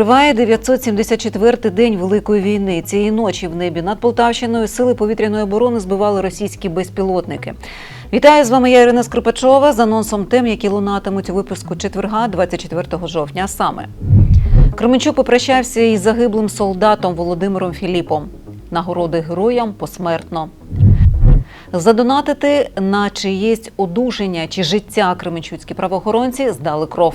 Триває 974-й день Великої війни. Цієї ночі в небі над Полтавщиною сили повітряної оборони збивали російські безпілотники. Вітаю з вами я Ірина Скрипачова з анонсом тем, які лунатимуть у випуску четверга, 24 жовтня. Саме Кременчук попрощався із загиблим солдатом Володимиром Філіпом. Нагороди героям посмертно. Задонатити на чиєсь одужання чи життя кременчуцькі правоохоронці здали кров.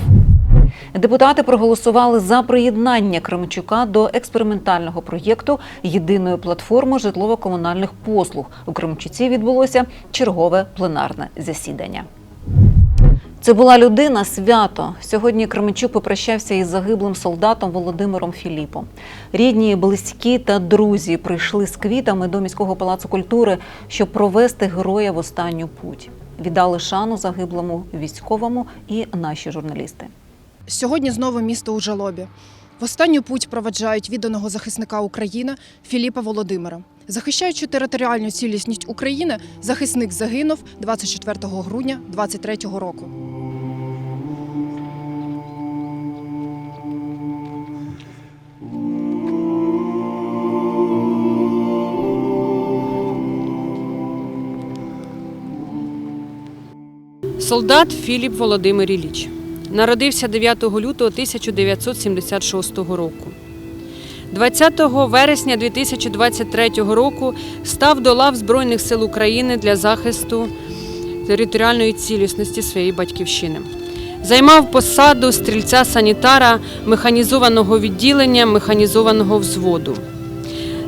Депутати проголосували за приєднання Кременчука до експериментального проєкту єдиної платформи житлово-комунальних послуг. У Кременчуці відбулося чергове пленарне засідання. Це була людина свято. Сьогодні Кременчук попрощався із загиблим солдатом Володимиром Філіпом. Рідні, близькі та друзі прийшли з квітами до міського палацу культури, щоб провести героя в останню путь. Віддали шану загиблому військовому і наші журналісти. Сьогодні знову місто у жалобі. В останню путь проведжають відданого захисника України Філіпа Володимира. Захищаючи територіальну цілісність України, захисник загинув 24 грудня 23 року. Солдат Філіп Володимир Ілліч. Народився 9 лютого 1976 року. 20 вересня 2023 року став до лав Збройних сил України для захисту територіальної цілісності своєї батьківщини. Займав посаду стрільця-санітара механізованого відділення механізованого взводу.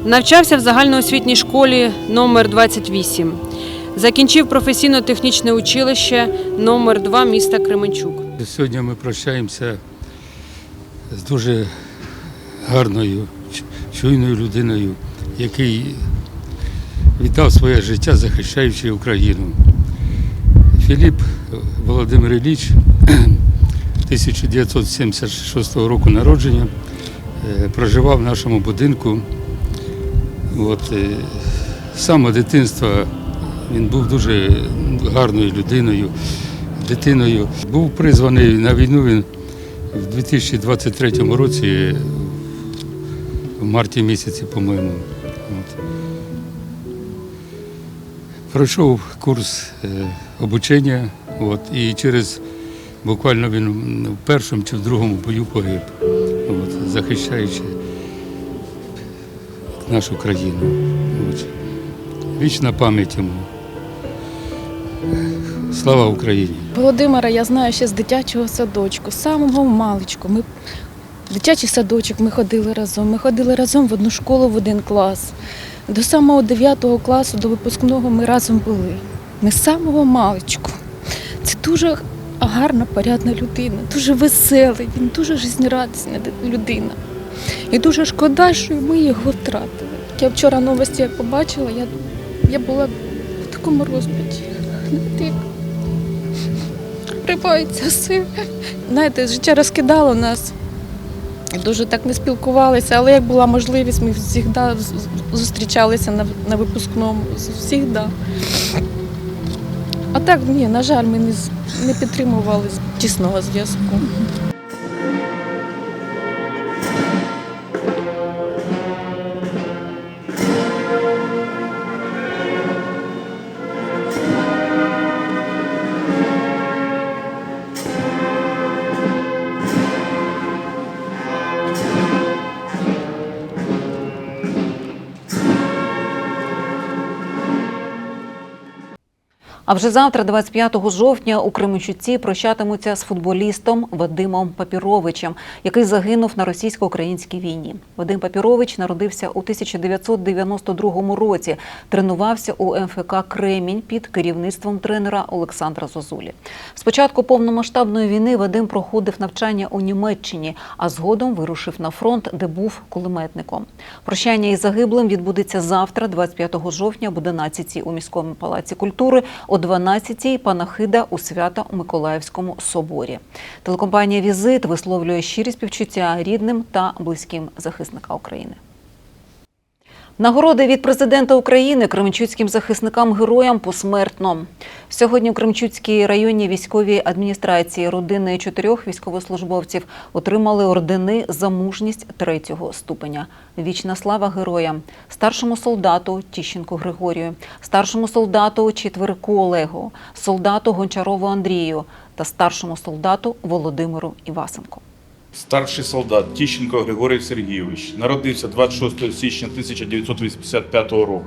Навчався в загальноосвітній школі номер 28 Закінчив професійно-технічне училище номер 2 міста Кременчук. Сьогодні ми прощаємося з дуже гарною, чуйною людиною, який віддав своє життя, захищаючи Україну. Філіп Володимир Ілліч 1976 року народження, е, проживав в нашому будинку. От, е, з дитинства він був дуже гарною людиною, дитиною. Був призваний на війну він в 2023 році, в марті місяці, по-моєму. Пройшов курс е, обучення, от, і через буквально він в першому чи в другому бою погиб, от, захищаючи нашу країну. От. Вічна пам'ять йому. Слава Україні! Володимира я знаю ще з дитячого садочку, з самого маличку. Ми дитячий садочок ми ходили разом. Ми ходили разом в одну школу, в один клас. До самого 9 класу, до випускного ми разом були. Ми з самого маличку. Це дуже гарна, порядна людина, дуже веселий, він дуже життєрадісна людина. І дуже шкода, що ми його втратили. Я вчора новості побачила, я, я була в такому розпаді. Знаєте, як Знаєте, життя розкидало нас. Дуже так не спілкувалися, але як була можливість, ми завжди зустрічалися на, на випускному. Завжди. А так, ні, на жаль, ми не, не підтримували тісного зв'язку. Вже завтра, 25 жовтня, у Кременчуці прощатимуться з футболістом Вадимом Папіровичем, який загинув на російсько-українській війні. Вадим Папірович народився у 1992 році. Тренувався у МФК Кремінь під керівництвом тренера Олександра Зозулі. Спочатку повномасштабної війни Вадим проходив навчання у Німеччині, а згодом вирушив на фронт, де був кулеметником. Прощання із загиблим відбудеться завтра, 25 жовтня, об 11 у міському палаці культури, о 12 панахида у свято Миколаївському соборі. Телекомпанія Візит висловлює щирі співчуття рідним та близьким захисника України. Нагороди від президента України кременчуцьким захисникам героям посмертно. Сьогодні у Кременчуцькій районній військовій адміністрації родини чотирьох військовослужбовців отримали ордени за мужність третього ступеня. Вічна слава героям, старшому солдату Тіщенку Григорію, старшому солдату Четверику Олегу, солдату Гончарову Андрію та старшому солдату Володимиру Івасенку. Старший солдат Тіщенко Григорій Сергійович народився 26 січня 1985 року.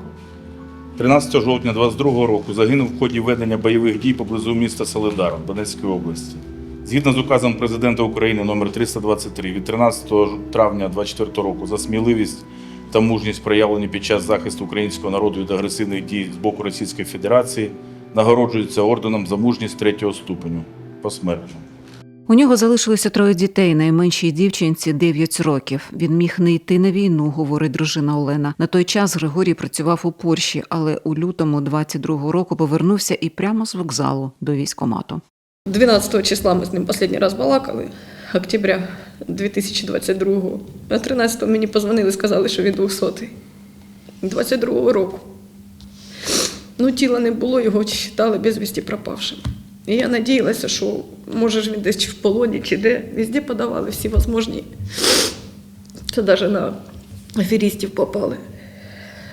13 жовтня 22 року загинув в ході ведення бойових дій поблизу міста Солидар Донецької області. Згідно з указом президента України номер 323 від 13 травня 24 року за сміливість та мужність проявлені під час захисту українського народу від агресивних дій з боку Російської Федерації нагороджується орденом за мужність третього ступеню посмертно. У нього залишилося троє дітей. Найменшій дівчинці 9 років. Він міг не йти на війну, говорить дружина Олена. На той час Григорій працював у Польщі, але у лютому 22-го року повернувся і прямо з вокзалу до військомату. 12 числа ми з ним останній раз балакали, октября 2022-го. А 13-го мені позвонили, сказали, що він 200-й. 22-го року. Ну, тіла не було, його вважали безвісті пропавшим. І я надіялася, що може ж він десь чи в полоні, чи де. Везде подавали всі можливі. Це навіть на аферістів попали.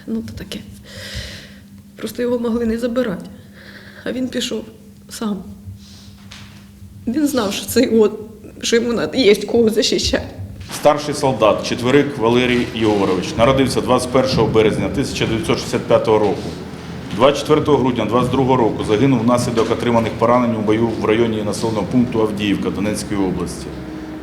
Ну, то таке. Просто його могли не забирати. А він пішов сам. Він знав, що це його, що йому є кого захищати. Старший солдат Четверик Валерій Єгорович народився 21 березня 1965 року. 24 грудня 22 року загинув внаслідок отриманих поранень у бою в районі населеного пункту Авдіївка Донецької області.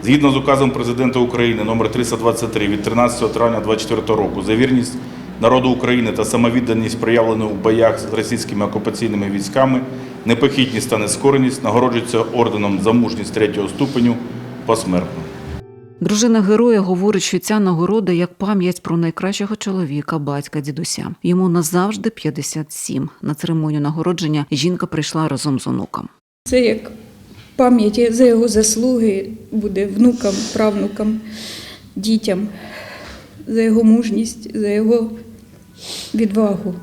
Згідно з указом президента України номер 323 від 13 травня 24 року за вірність народу України та самовідданість, проявлену в боях з російськими окупаційними військами, непохитність та нескореність нагороджується орденом за мужність третього ступеню посмертно. Дружина героя говорить, що ця нагорода як пам'ять про найкращого чоловіка, батька дідуся. Йому назавжди 57. На церемонію нагородження жінка прийшла разом з онуком. Це як пам'ять за його заслуги буде внукам, правнукам, дітям, за його мужність, за його відвагу.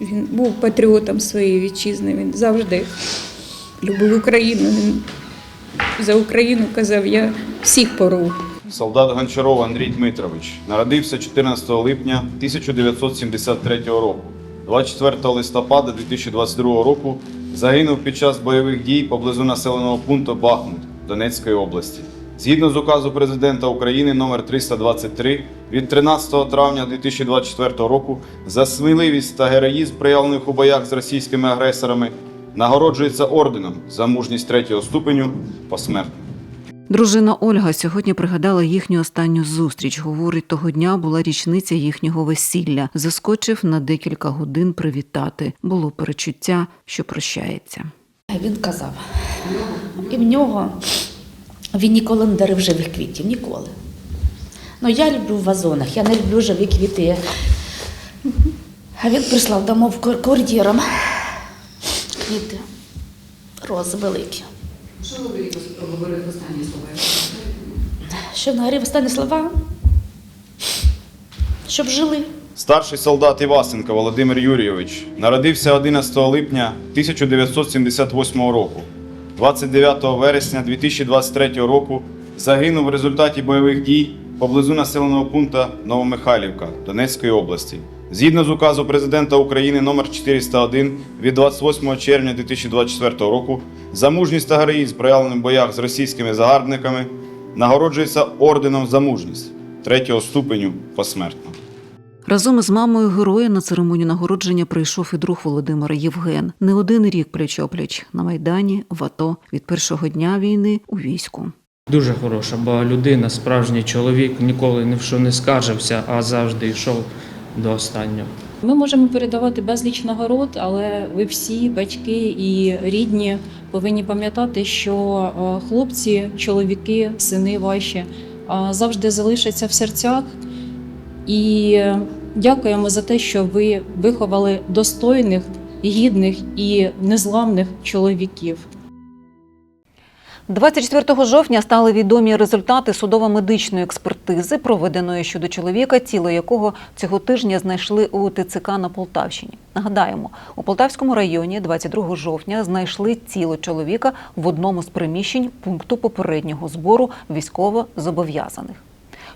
Він був патріотом своєї вітчизни, він завжди любив Україну. Він за Україну казав, я всіх порву. Солдат Гончаров Андрій Дмитрович народився 14 липня 1973 року. 24 листопада 2022 року загинув під час бойових дій поблизу населеного пункту Бахмут Донецької області. Згідно з указу президента України номер 323 від 13 травня 2024 року за сміливість та героїзм, проявлених у боях з російськими агресорами, нагороджується орденом за мужність третього ступеню посмертно. Дружина Ольга сьогодні пригадала їхню останню зустріч. Говорить, того дня була річниця їхнього весілля. Заскочив на декілька годин привітати. Було перечуття, що прощається. Він казав, і в нього він ніколи не дарив живих квітів, ніколи. Ну, я люблю в вазонах, я не люблю живі квіти. А він прислав домов кур'єром квіти, рози великі. Що говорив останні слова? Що говорив останні слова? Щоб жили. Старший солдат Івасенко Володимир Юрійович народився 11 липня 1978 року. 29 вересня 2023 року загинув в результаті бойових дій поблизу населеного пункту Новомихайлівка Донецької області. Згідно з указу президента України номер 401 від 28 червня 2024 року за мужність та героїзм, проявленим в боях з російськими загарбниками, нагороджується орденом за мужність третього ступеню посмертно. Разом із мамою героя на церемонію нагородження прийшов і друг Володимира Євген. Не один рік пліч-опліч на майдані, в АТО від першого дня війни у війську. Дуже хороша, бо людина, справжній чоловік, ніколи ні в що не скаржився, а завжди йшов до останнього. Ми можемо передавати безліч нагород, але ви всі, батьки і рідні, повинні пам'ятати, що е, хлопці, чоловіки, сини ваші е, завжди залишаться в серцях. І дякуємо за те, що ви виховали достойних, гідних і незламних чоловіків. 24 жовтня стали відомі результати судово-медичної експертизи, проведеної щодо чоловіка, тіло якого цього тижня знайшли у ТЦК на Полтавщині. Нагадаємо, у Полтавському районі 22 жовтня знайшли тіло чоловіка в одному з приміщень пункту попереднього збору військово-зобов'язаних.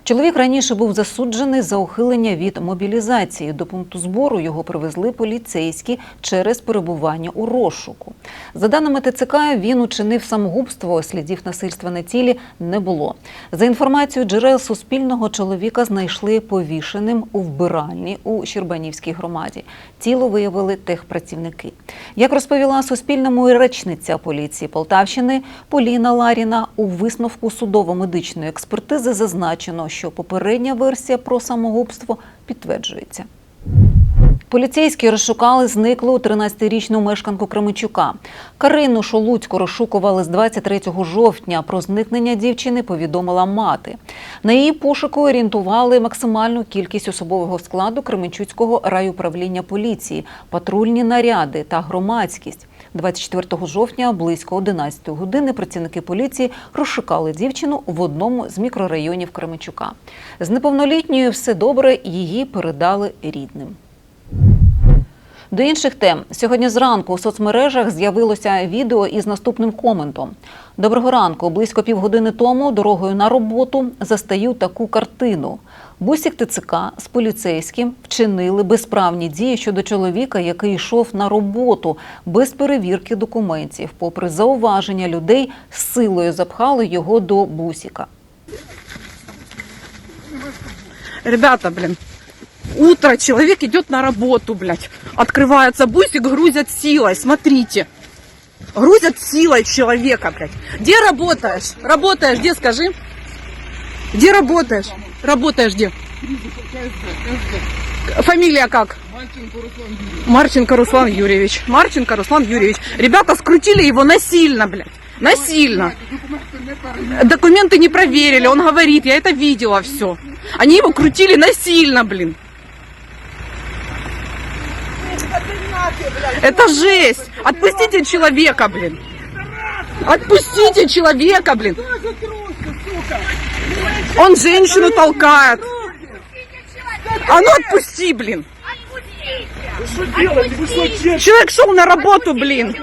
Чоловік раніше був засуджений за ухилення від мобілізації. До пункту збору його привезли поліцейські через перебування у розшуку. За даними ТЦК, він учинив самогубство. Слідів насильства на тілі не було. За інформацією джерел Суспільного, чоловіка знайшли повішеним у вбиральні у Щербанівській громаді. Тіло виявили техпрацівники. Як розповіла Суспільному речниця поліції Полтавщини Поліна Ларіна, у висновку судово-медичної експертизи зазначено, що попередня версія про самогубство підтверджується. Поліцейські розшукали зниклу 13-річну мешканку Кременчука. Карину Шолуцьку розшукували з 23 жовтня. Про зникнення дівчини повідомила мати. На її пошуку орієнтували максимальну кількість особового складу Кременчуцького райуправління поліції, патрульні наряди та громадськість. 24 жовтня близько 11 години працівники поліції розшукали дівчину в одному з мікрорайонів Кременчука. З неповнолітньою все добре, її передали рідним. До інших тем сьогодні зранку у соцмережах з'явилося відео із наступним коментом. Доброго ранку. Близько півгодини тому дорогою на роботу застаю таку картину. Бусік ТЦК з поліцейським вчинили безправні дії щодо чоловіка, який йшов на роботу без перевірки документів. Попри зауваження людей, силою запхали його до бусіка. Ребята, блин, утро, человек идет на работу, блядь. Открывается бусик, грузят силой, смотрите. Грузят силой человека, блядь. Где работаешь? Работаешь, где, скажи? Где работаешь? Работаешь где? Фамилия как? Марченко Руслан Юрьевич. Марченко Руслан Юрьевич. Ребята скрутили его насильно, блядь. Насильно. Документы не проверили, он говорит, я это видела все. Они его крутили насильно, блин. Это жесть. Отпустите человека, блин. Отпустите человека, блин. Он женщину толкает. А ну отпусти, блин. Человек шел на работу, блин.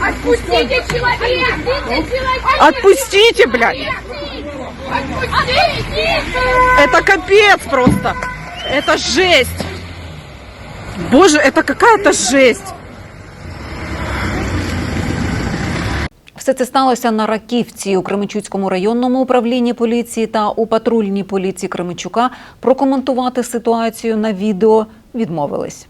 Отпустите человека! Отпустите блядь. Это капец просто. Это жесть. Боже, это какая-то жесть. Все це сталося на Раківці у Кременчуцькому районному управлінні поліції та у патрульній поліції Кременчука прокоментувати ситуацію на відео відмовились.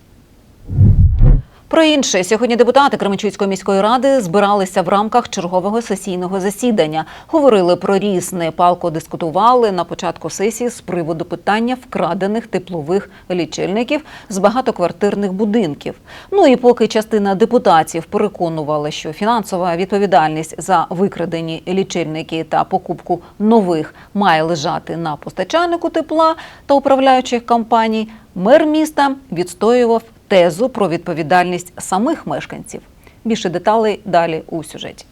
Про інше сьогодні депутати Кременчуцької міської ради збиралися в рамках чергового сесійного засідання. Говорили про різне, палко дискутували на початку сесії з приводу питання вкрадених теплових лічильників з багатоквартирних будинків. Ну і поки частина депутатів переконувала, що фінансова відповідальність за викрадені лічильники та покупку нових має лежати на постачальнику тепла та управляючих компаній, мер міста відстоював тезу про відповідальність самих мешканців. Більше деталей далі у сюжеті.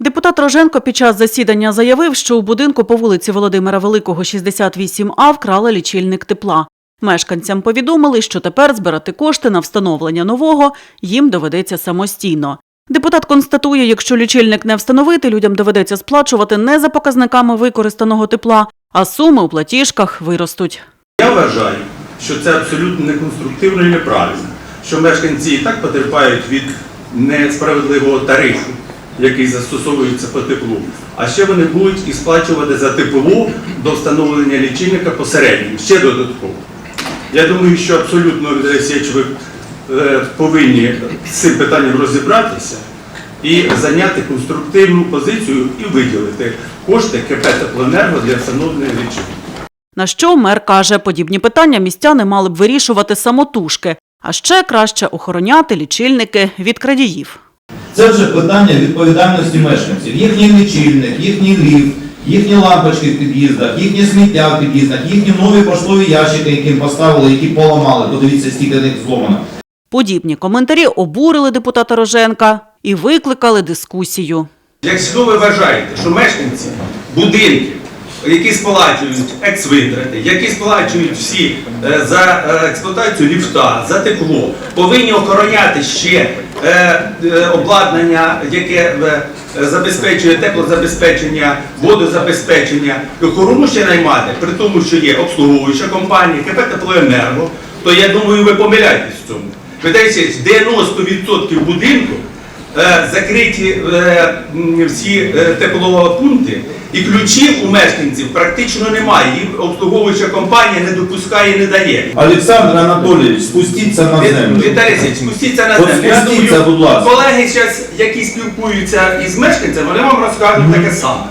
Депутат Роженко під час засідання заявив, що у будинку по вулиці Володимира Великого, 68А вкрали лічильник тепла. Мешканцям повідомили, що тепер збирати кошти на встановлення нового їм доведеться самостійно. Депутат констатує, якщо лічильник не встановити, людям доведеться сплачувати не за показниками використаного тепла, а суми у платіжках виростуть. Я вважаю, що це абсолютно неконструктивно і неправильно, що мешканці і так потерпають від несправедливого тарифу, який застосовується по теплу. А ще вони будуть і сплачувати за тепло до встановлення лічильника посередньо, ще додатково. Я думаю, що абсолютно Олексійович, ви е, повинні з цим питанням розібратися і зайняти конструктивну позицію і виділити кошти КП «Теплоенерго» для встановлення лічильника. На що мер каже, подібні питання містяни мали б вирішувати самотужки, а ще краще охороняти лічильники від крадіїв. Це вже питання відповідальності мешканців. Їхній лічильник, їхній ліфт, їхні лампочки в під'їздах, їхнє сміття в під'їздах, їхні нові поштові ящики, які поставили, які поламали. Подивіться, скільки них зломано. Подібні коментарі обурили депутата Роженка, і викликали дискусію. Якщо ви вважаєте, що мешканці будинків, які сплачують ексвитрати, які сплачують всі е, за е, експлуатацію ліфта, за тепло, повинні охороняти ще е, обладнання, яке забезпечує теплозабезпечення, водозабезпечення, охорону ще наймати, при тому, що є обслуговуюча компанія, КП Теплоенерго, то я думаю, ви помиляєтесь в цьому. Питається, 90% будинку закриті е, всі е, теплопункти, і ключів у мешканців практично немає. Їх обслуговуюча компанія не допускає, не дає. Олександр Анатолійович, спустіться на землю. Віталій спустіться на От землю. Я спустіться, думаю, будь ласка. колеги зараз, які спілкуються із мешканцями, вони вам розкажуть таке саме.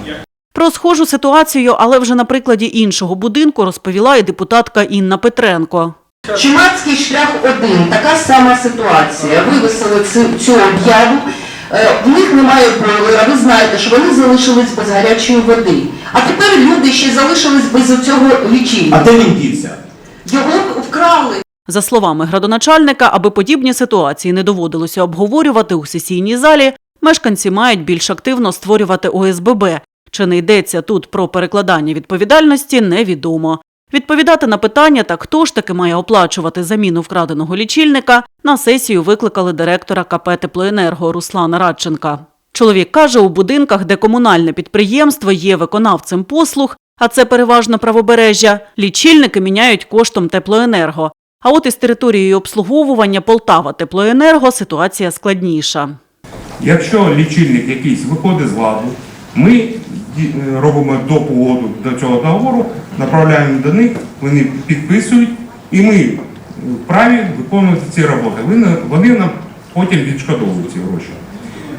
Про схожу ситуацію, але вже на прикладі іншого будинку розповіла і депутатка Інна Петренко. Чумацький шлях 1, така сама ситуація. Вивесили цю, цю об'яву. Е, В них немає бойлера, ви знаєте, що вони залишились без гарячої води. А тепер люди ще залишились без цього лічильника. А де він дівся? Його вкрали. За словами градоначальника, аби подібні ситуації не доводилося обговорювати у сесійній залі, мешканці мають більш активно створювати ОСББ. Чи не йдеться тут про перекладання відповідальності, невідомо. Відповідати на питання, та хто ж таки має оплачувати заміну вкраденого лічильника, на сесію викликали директора КП «Теплоенерго» Руслана Радченка. Чоловік каже, у будинках, де комунальне підприємство є виконавцем послуг, а це переважно правобережжя, лічильники міняють коштом теплоенерго. А от із територією обслуговування Полтава Теплоенерго ситуація складніша. Якщо лічильник якийсь виходить з ладу, ми робимо до погоду до цього договору, направляємо до них, вони підписують, і ми вправі виконувати ці роботи. Вони, нам потім відшкодовують ці гроші.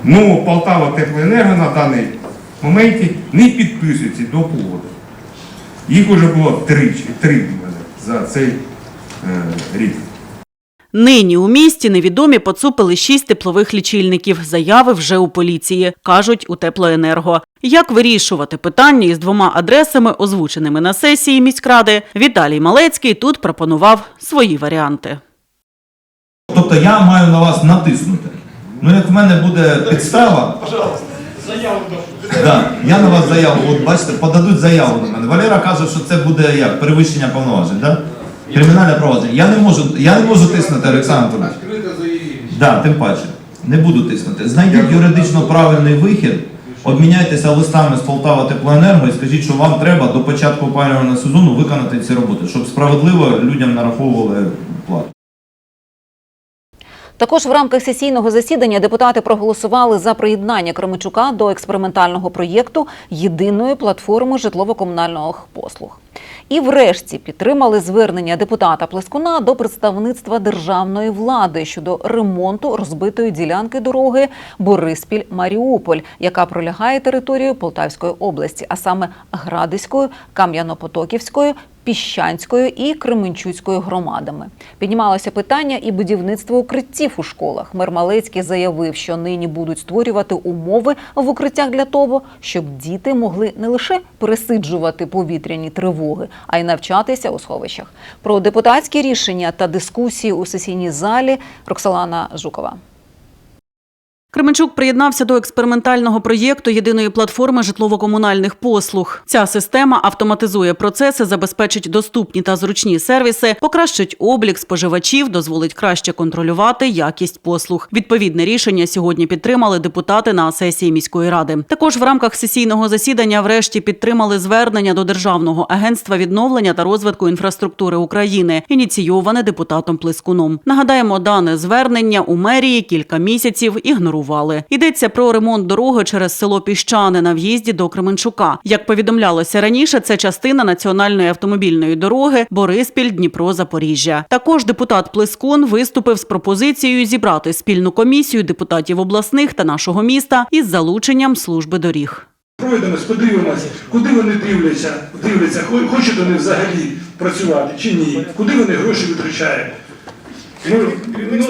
Ну, Полтава Теплоенерго на даний моменті не підписується до погоди. Їх вже було три, три за цей е, рік. Нині у місті невідомі поцупили шість теплових лічильників. Заяви вже у поліції, кажуть у теплоенерго. Як вирішувати питання із двома адресами, озвученими на сесії міськради, Віталій Малецький тут пропонував свої варіанти. Тобто я маю на вас натиснути. Ну як в мене буде підстава, да, я на вас заяву, от бачите, подадуть заяву на мене. Валера каже, що це буде як перевищення повноважень, да? Кримінальне провадження. Я не можу, я не можу тиснути, Олександр. Да, тим паче. Не буду тиснути. Знайдіть юридично правильний вихід, обміняйтеся листами з Полтава Теплоенерго і скажіть, що вам треба до початку опалювального сезону виконати ці роботи, щоб справедливо людям нараховували плату. Також в рамках сесійного засідання депутати проголосували за приєднання Кременчука до експериментального проєкту єдиної платформи житлово-комунальних послуг. І врешті підтримали звернення депутата Плескуна до представництва державної влади щодо ремонту розбитої ділянки дороги Бориспіль-Маріуполь, яка пролягає територією Полтавської області, а саме Градиською, Кам'яно-Потоківською, Піщанською і Кременчуцькою громадами. Піднімалося питання і будівництво укриттів у школах. Мер Малецький заявив, що нині будуть створювати умови в укриттях для того, щоб діти могли не лише пересиджувати повітряні тривоги, а й навчатися у сховищах. Про депутатські рішення та дискусії у сесійній залі Роксолана Жукова. Кременчук приєднався до експериментального проєкту єдиної платформи житлово-комунальних послуг. Ця система автоматизує процеси, забезпечить доступні та зручні сервіси, покращить облік споживачів, дозволить краще контролювати якість послуг. Відповідне рішення сьогодні підтримали депутати на сесії міської ради. Також в рамках сесійного засідання врешті підтримали звернення до Державного агентства відновлення та розвитку інфраструктури України, ініційоване депутатом Плескуном. Нагадаємо, дане звернення у мерії кілька місяців ігнорували. Йдеться про ремонт дороги через село Піщани на в'їзді до Кременчука. Як повідомлялося раніше, це частина національної автомобільної дороги Бориспіль Дніпро Запоріжжя. Також депутат Плескун виступив з пропозицією зібрати спільну комісію депутатів обласних та нашого міста із залученням служби доріг. Пройдемось, подивимося, куди вони дивляться, дивляться, хочуть вони взагалі працювати чи ні, куди вони гроші витрачають. Ну, ну,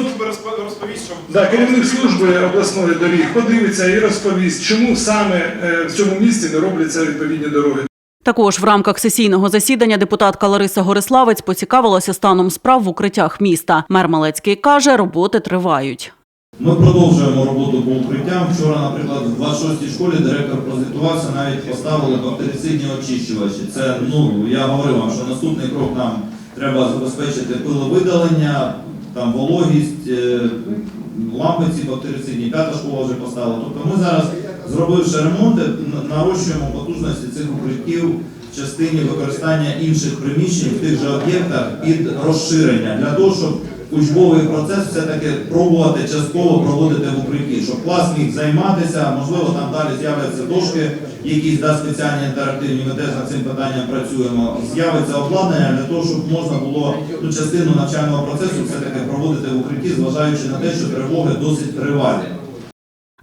розповість, що да, керівник служби обласної доріг подивиться і розповість, чому саме е, в цьому місці не робляться відповідні дороги. Також в рамках сесійного засідання депутатка Лариса Гориславець поцікавилася станом справ в укриттях міста. Мер Малецький каже, роботи тривають. Ми продовжуємо роботу по укриттям. Вчора, наприклад, в 26-й школі директор прозвітувався, навіть поставили бактерицидні очищувачі. Це, ну, я говорив вам, що наступний крок нам треба забезпечити пиловидалення, там вологість, лампиці лампи ці бактерицидні, п'ята школа вже поставила. Тобто ми зараз, зробивши ремонти, нарощуємо потужності цих укриттів в частині використання інших приміщень в тих же об'єктах під розширення для того, щоб учбовий процес все-таки пробувати частково проводити в укритті, щоб клас міг займатися, можливо, там далі з'являться дошки, якісь да, спеціальні інтерактивні, ми теж над цим питанням працюємо. З'явиться обладнання для того, щоб можна було ту частину навчального процесу все-таки проводити в укритті, зважаючи на те, що тривоги досить тривалі.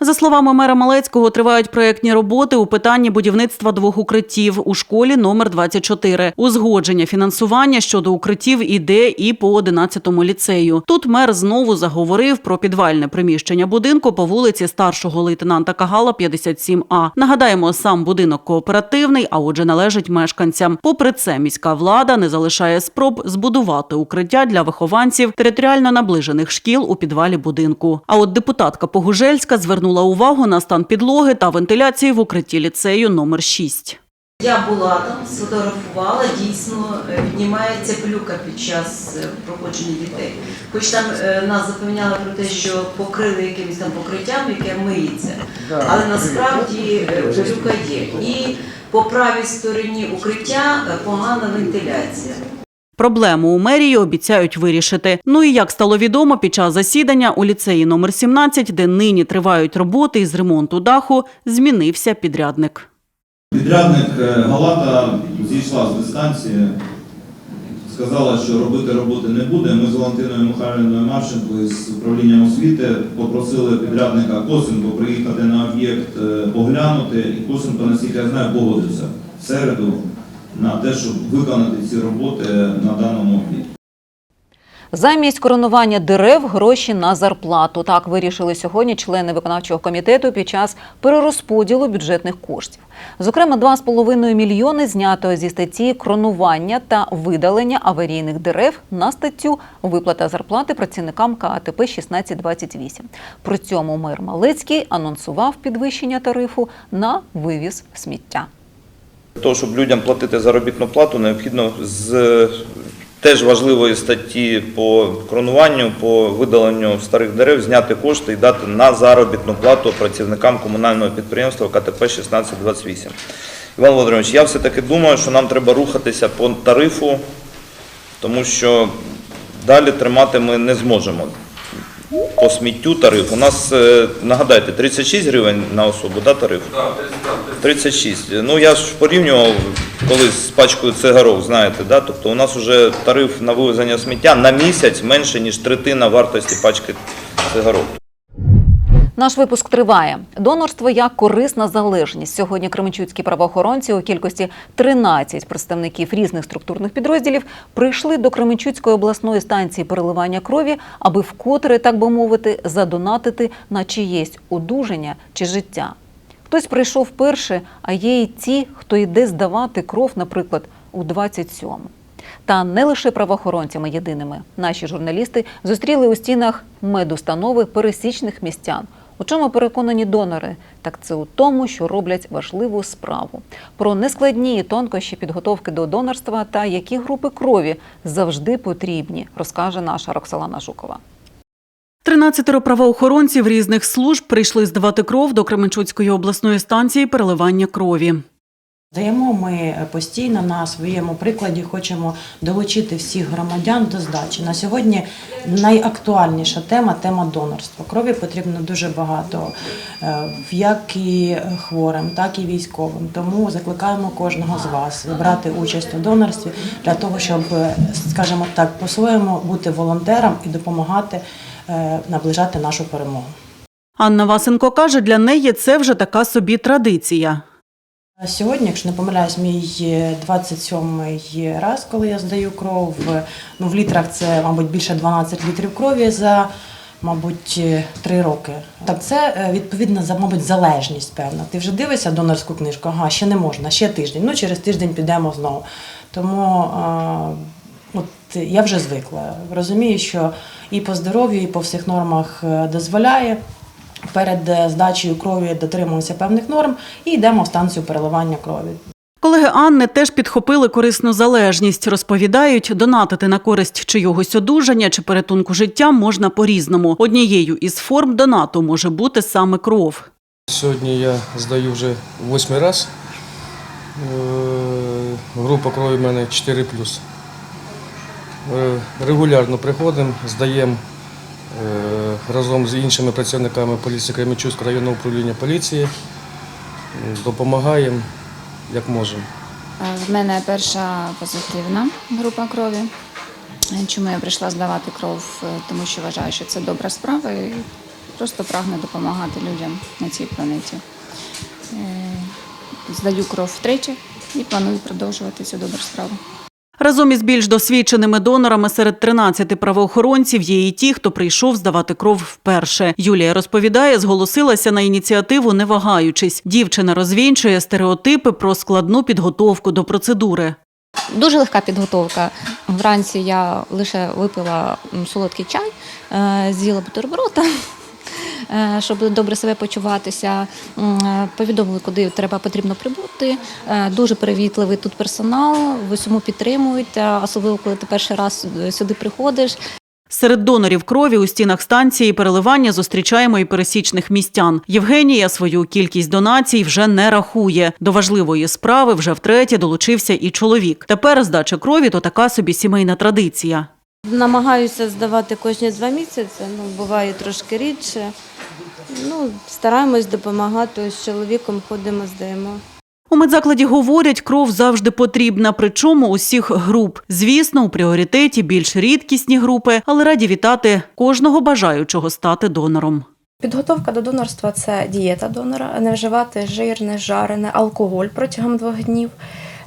За словами мера Малецького, тривають проєктні роботи у питанні будівництва двох укриттів у школі номер 24. Узгодження фінансування щодо укриттів іде і по 11-му ліцею. Тут мер знову заговорив про підвальне приміщення будинку по вулиці старшого лейтенанта Кагала, 57А. Нагадаємо, сам будинок кооперативний, а отже, належить мешканцям. Попри це, міська влада не залишає спроб збудувати укриття для вихованців територіально наближених шкіл у підвалі будинку. А от депутатка Погужельська звернула увагу на стан підлоги та вентиляції в укритті ліцею номер 6. Я була там, сфотографувала, дійсно е, піднімається плюка під час е, проходження дітей. Хоч там е, нас запевняли про те, що покрили якимось там покриттям, яке миється, але насправді е, є. І по правій стороні укриття погана вентиляція. Проблему у мерії обіцяють вирішити. Ну і як стало відомо, під час засідання у ліцеї номер 17, де нині тривають роботи із ремонту даху, змінився підрядник. Підрядник е, Галата зійшла з дистанції, сказала, що робити роботи не буде. Ми з Валентиною Михайлівною Марченко із управлінням освіти попросили підрядника Косенко приїхати на об'єкт е, оглянути, і Косенко, наскільки я знаю, погодився в середу на те, щоб виконати ці роботи на даному об'єкті. Замість коронування дерев гроші на зарплату. Так вирішили сьогодні члени виконавчого комітету під час перерозподілу бюджетних коштів. Зокрема, 2,5 мільйони знято зі статті кронування та видалення аварійних дерев на статтю виплата зарплати працівникам КАТП 1628. При цьому мер Малецький анонсував підвищення тарифу на вивіз сміття. Для того, щоб людям платити заробітну плату, необхідно з теж важливої статті по кронуванню, по видаленню старих дерев зняти кошти і дати на заробітну плату працівникам комунального підприємства КТП 1628. Іван Володимирович, я все-таки думаю, що нам треба рухатися по тарифу, тому що далі тримати ми не зможемо. По сміттю тариф. У нас, е, нагадайте, 36 гривень на особу, да, тариф? 36. Ну я ж порівнював колись з пачкою цигарок, знаєте, да? тобто у нас вже тариф на вивезення сміття на місяць менше, ніж третина вартості пачки цигарок. Наш випуск триває. Донорство як корисна залежність. Сьогодні кременчуцькі правоохоронці у кількості 13 представників різних структурних підрозділів прийшли до Кременчуцької обласної станції переливання крові, аби вкотре, так би мовити, задонатити на чиєсь одужання чи життя. Хтось прийшов перше, а є і ті, хто йде здавати кров, наприклад, у 27-му. Та не лише правоохоронцями єдиними. Наші журналісти зустріли у стінах медустанови пересічних містян. У чому переконані донори? Так це у тому, що роблять важливу справу. Про нескладні тонкощі підготовки до донорства та які групи крові завжди потрібні, розкаже наша Роксолана Жукова. 13 правоохоронців різних служб прийшли здавати кров до Кременчуцької обласної станції переливання крові. Даємо ми постійно на своєму прикладі, хочемо долучити всіх громадян до здачі. На сьогодні найактуальніша тема тема донорства. Крові потрібно дуже багато, е, як і хворим, так і військовим. Тому закликаємо кожного з вас брати участь у донорстві для того, щоб, е, скажімо так, по-своєму бути волонтером і допомагати е, наближати нашу перемогу. Анна Васенко каже, для неї це вже така собі традиція. Сьогодні, якщо не помиляюсь, мій 27-й раз, коли я здаю кров. Ну, в літрах це, мабуть, більше 12 літрів крові за, мабуть, 3 роки. Так це е, відповідно за, мабуть, залежність певна. Ти вже дивишся донорську книжку, ага, ще не можна, ще тиждень. Ну, через тиждень підемо знову. Тому е, От я вже звикла. Розумію, що і по здоров'ю, і по всіх нормах е, дозволяє. Перед е, здачею крові дотримуємося певних норм і йдемо в станцію переливання крові. Колеги Анни теж підхопили корисну залежність. Розповідають, донатити на користь чийогось одужання чи порятунку життя можна по-різному. Однією із форм донату може бути саме кров. Сьогодні я здаю вже восьмий раз. Е, Група крові в мене 4 Е, Регулярно приходимо, здаємо разом з іншими працівниками поліції Кременчуцького районного управління поліції. Допомагаємо як можемо. В мене перша позитивна група крові. Чому я прийшла здавати кров? Е, Тому що вважаю, що це добра справа і просто прагну допомагати людям на цій планеті. Е, Здаю кров втричі і планую продовжувати цю добру справу. Разом із більш досвідченими донорами серед 13 правоохоронців є і ті, хто прийшов здавати кров вперше. Юлія розповідає, зголосилася на ініціативу, не вагаючись. Дівчина розвінчує стереотипи про складну підготовку до процедури. Дуже легка підготовка. Вранці я лише випила солодкий чай, е, з'їла бутерброда, щоб добре себе почуватися. Е, Повідомили, куди треба потрібно прибути. Е, Дуже привітливий тут персонал, в усьому підтримують, е, особливо коли ти перший раз сюди приходиш. Серед донорів крові у стінах станції переливання зустрічаємо і пересічних містян. Євгенія свою кількість донацій вже не рахує. До важливої справи вже втретє долучився і чоловік. Тепер здача крові то така собі сімейна традиція. Намагаюся здавати кожні два місяці, ну буває трошки рідше. Ну, стараємось допомагати з чоловіком, ходимо, здаємо. У медзакладі говорять, кров завжди потрібна, причому усіх груп. Звісно, у пріоритеті більш рідкісні групи, але раді вітати кожного бажаючого стати донором. Підготовка до донорства це дієта донора, не вживати жирне, жарене, алкоголь протягом двох днів.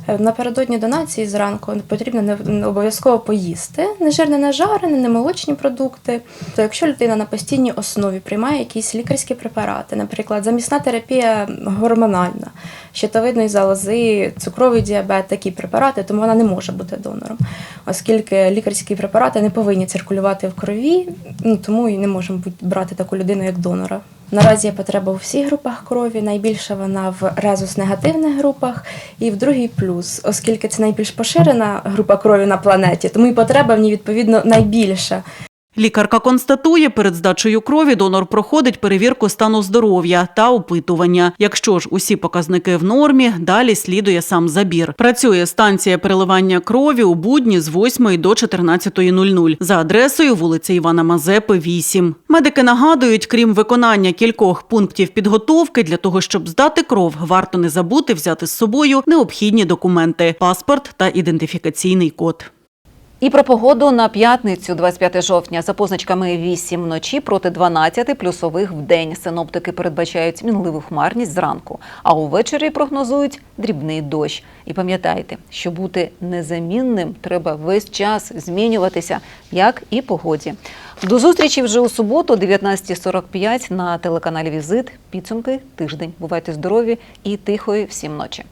Е, Напередодні донації зранку потрібно не- обов'язково поїсти не жирне, не жарене, не молочні продукти. То якщо людина на постійній основі приймає якісь лікарські препарати, наприклад, замісна терапія гормональна, щитовидної залози, цукровий діабет, такі препарати, тому вона не може бути донором, оскільки лікарські препарати не повинні циркулювати в крові, ну тому і не можемо брати таку людину як донора. Наразі є потреба у всіх групах крові. Найбільше вона в резус-негативних групах і в другій плюс, оскільки це найбільш поширена група крові на планеті, тому і потреба в ній відповідно найбільша. Лікарка констатує, перед здачею крові донор проходить перевірку стану здоров'я та опитування. Якщо ж усі показники в нормі, далі слідує сам забір. Працює станція переливання крові у будні з 8 до 14.00 за адресою вулиця Івана Мазепи, 8. Медики нагадують, крім виконання кількох пунктів підготовки, для того, щоб здати кров, варто не забути взяти з собою необхідні документи: паспорт та ідентифікаційний код. І про погоду на п'ятницю, 25 жовтня, за позначками 8 вночі проти 12 плюсових в день. Синоптики передбачають мінливу хмарність зранку, а увечері прогнозують дрібний дощ. І пам'ятайте, що бути незамінним треба весь час змінюватися, як і погоді. До зустрічі вже у суботу, 19.45 на телеканалі Візит. Підсумки тиждень. Бувайте здорові і тихої всім ночі.